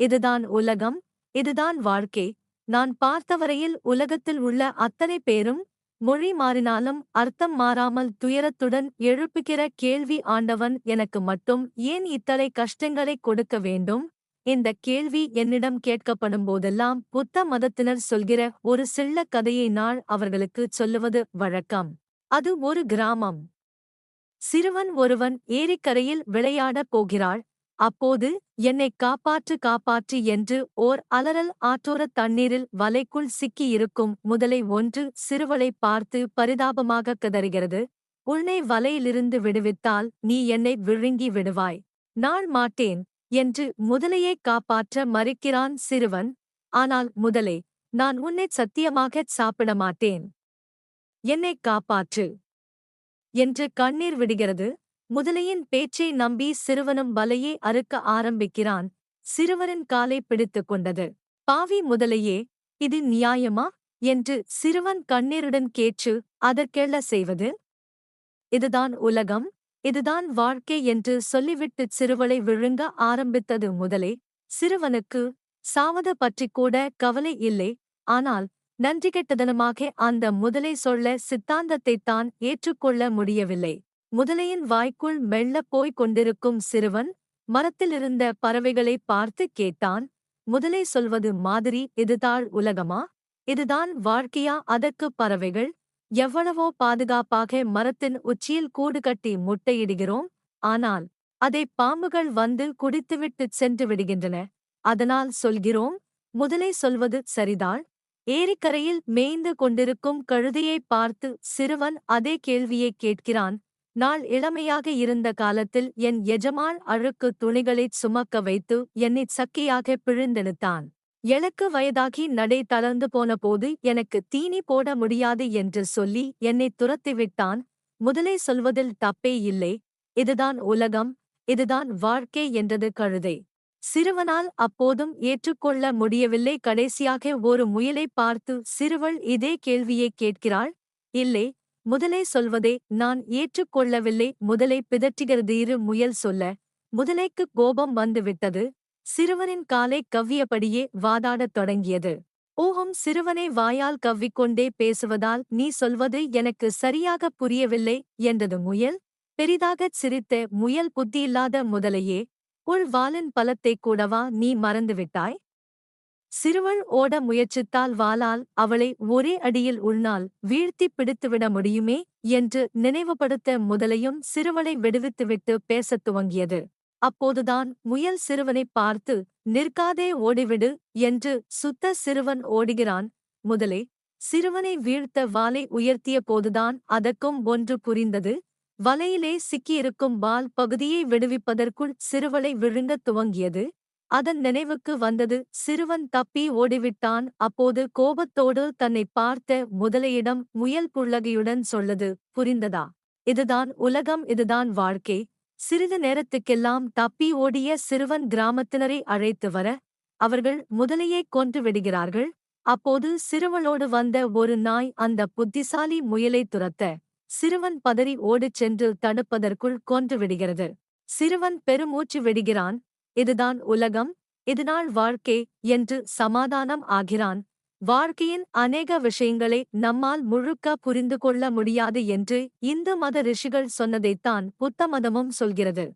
இதுதான் உலகம் இதுதான் வாழ்க்கை. நான் பார்த்தவரையில் உலகத்தில் உள்ள அத்தனை பேரும் மொழி மாறினாலும் அர்த்தம் மாறாமல் துயரத்துடன் எழுப்புகிற கேள்வி ஆண்டவன் எனக்கு மட்டும் ஏன் இத்தனை கஷ்டங்களை கொடுக்க வேண்டும்? இந்த கேள்வி என்னிடம் கேட்கப்படும் போதெல்லாம் புத்த மதத்தினர் சொல்கிற ஒரு சில்ல கதையை நாள் அவர்களுக்குச் சொல்லுவது வழக்கம். அது ஒரு கிராமம். சிறுவன் ஒருவன் ஏரிக்கரையில் விளையாடப் போகிறாள். அப்போது என்னை காப்பாற்று காப்பாற்று என்று ஓர் அலறல் ஆற்றோரத் தண்ணீரில் வலைக்குள் சிக்கியிருக்கும் முதலை ஒன்று சிறுவளை பார்த்து பரிதாபமாகக் கதறுகிறது. உன்னை வலையிலிருந்து விடுவித்தால் நீ என்னை விழுங்கி விடுவாய். நான் மாட்டேன் என்று முதலையைக் காப்பாற்ற மறுக்கிறான் சிறுவன். ஆனால் முதலே நான் உன்னைச் சத்தியமாகச் சாப்பிட மாட்டேன். என்னைக் காப்பாற்று என்று கண்ணீர் விடுகிறது. முதலையின் பேச்சை நம்பி சிறுவனும் வலையை அறுக்க ஆரம்பிக்கிறான். சிறுவரின் காலை பிடித்துக் கொண்டது. பாவி முதலையே இது நியாயமா? என்று சிறுவன் கண்ணீருடன் கேட்டு அதற்கெள்ள செய்வது? இதுதான் உலகம். இதுதான் வாழ்க்கை என்று சொல்லிவிட்டுச் சிறுவளை விழுங்க ஆரம்பித்தது முதலே. சிறுவனுக்கு சாவது பற்றிக் கூட கவலை இல்லை. ஆனால் நன்றிகெட்டதனமாக அந்த முதலை சொல்ல சித்தாந்தத்தைத் தான் ஏற்றுக்கொள்ள முடியவில்லை. முதலையின் வாய்க்குள் மெல்லப் போய்க் கொண்டிருக்கும் சிறுவன் மரத்திலிருந்த பறவைகளை பார்த்து கேட்டான் முதலை சொல்வது மாதிரி இதுதாள் உலகமா? இதுதான் வாழ்க்கையா? அதற்கு பறவைகள் எவ்வளவோ பாதுகாப்பாக மரத்தின் உச்சியில் கூடு கட்டி முட்டையிடுகிறோம். ஆனால் அதை பாம்புகள் வந்து குடித்துவிட்டுச் சென்று விடுகின்றன. அதனால் சொல்கிறோம் முதலை சொல்வது சரிதாள் ஏரிக்கரையில் மேய்ந்து கொண்டிருக்கும் கழுதையை பார்த்து சிறுவன் அதே கேள்வியை கேட்கிறான் நான் இளமையாக இருந்த காலத்தில் என் எஜமான் அழுக்கு துணிகளைச் சுமக்க வைத்து என்னைச் சக்கியாக பிழிந்தெடுத்தான். எனக்கு வயதாகி நடை தளர்ந்து போன போது எனக்கு தீனி போட முடியாது என்று சொல்லி என்னை துரத்திவிட்டான். முதலே சொல்வதில் தப்பே இல்லை. இதுதான் உலகம். இதுதான் வாழ்க்கை என்றது கழுதை. சிறுவனால் அப்போதும் ஏற்றுக்கொள்ள முடியவில்லை. கடைசியாக ஒரு முயலை பார்த்து சிறுவள் இதே கேள்வியை கேட்கிறாள்? இல்லை. முதலே சொல்வதே நான் ஏற்றுக்கொள்ளவில்லை. முதலை பிதற்றுகிறது இரு முயல் சொல்ல. முதலைக்கு கோபம் வந்துவிட்டது. சிறுவனின் காலை கவ்வியபடியே வாதாடத் தொடங்கியது. ஓஹம் சிறுவனை வாயால் கவ்விக்கொண்டே பேசுவதால் நீ சொல்வது எனக்கு சரியாக புரியவில்லை என்றது முயல். பெரிதாகச் சிரித்த முயல் புத்தியில்லாத முதலையே உள் வாலின் பலத்தைக் கூடவா நீ மறந்துவிட்டாய்? சிறுவள் ஓட முயற்சித்தால் வாளால் அவளை ஒரே அடியில் உள்நாள் வீழ்த்திப் பிடித்துவிட முடியுமே என்று நினைவுபடுத்த முதலையும் சிறுவளை விடுவித்துவிட்டு பேசத் துவங்கியது. அப்போதுதான் முயல் சிறுவனைப் பார்த்து நிற்காதே ஓடிவிடு என்று சுத்த சிறுவன் ஓடுகிறான். முதலே சிறுவனை வீழ்த்த வாலை உயர்த்திய போதுதான் அதற்கும் ஒன்று புரிந்தது. வலையிலே சிக்கியிருக்கும் வால் பகுதியை விடுவிப்பதற்குள் சிறுவளை விழுங்கத் துவங்கியது. அதன் நினைவுக்கு வந்தது. சிறுவன் தப்பி ஓடிவிட்டான். அப்போது கோபத்தோடு தன்னை பார்த்த முதலையிடம் முயல் புள்ளகையுடன் சொல்லது. புரிந்ததா? இதுதான் உலகம் இதுதான் வாழ்க்கை. சிறிது நேரத்துக்கெல்லாம் தப்பி ஓடிய சிறுவன் கிராமத்தினரை அழைத்து வர அவர்கள் முதலையைக் கொன்று விடுகிறார்கள். அப்போது சிறுவனோடு வந்த ஒரு நாய் அந்த புத்திசாலி முயலை துரத்த சிறுவன் பதறி ஓடிச் சென்று தடுப்பதற்குள் கொன்று விடுகிறது. சிறுவன் பெருமூச்சு விடுகிறான். இதுதான் உலகம் இதுநாள் வாழ்க்கை என்று சமாதானம் ஆகிறான். வாழ்க்கையின் அநேக விஷயங்களை நம்மால் முழுக்க புரிந்து கொள்ள முடியாது என்று இந்து மத ரிஷிகள் சொன்னதைத்தான் புத்த மதமும் சொல்கிறது.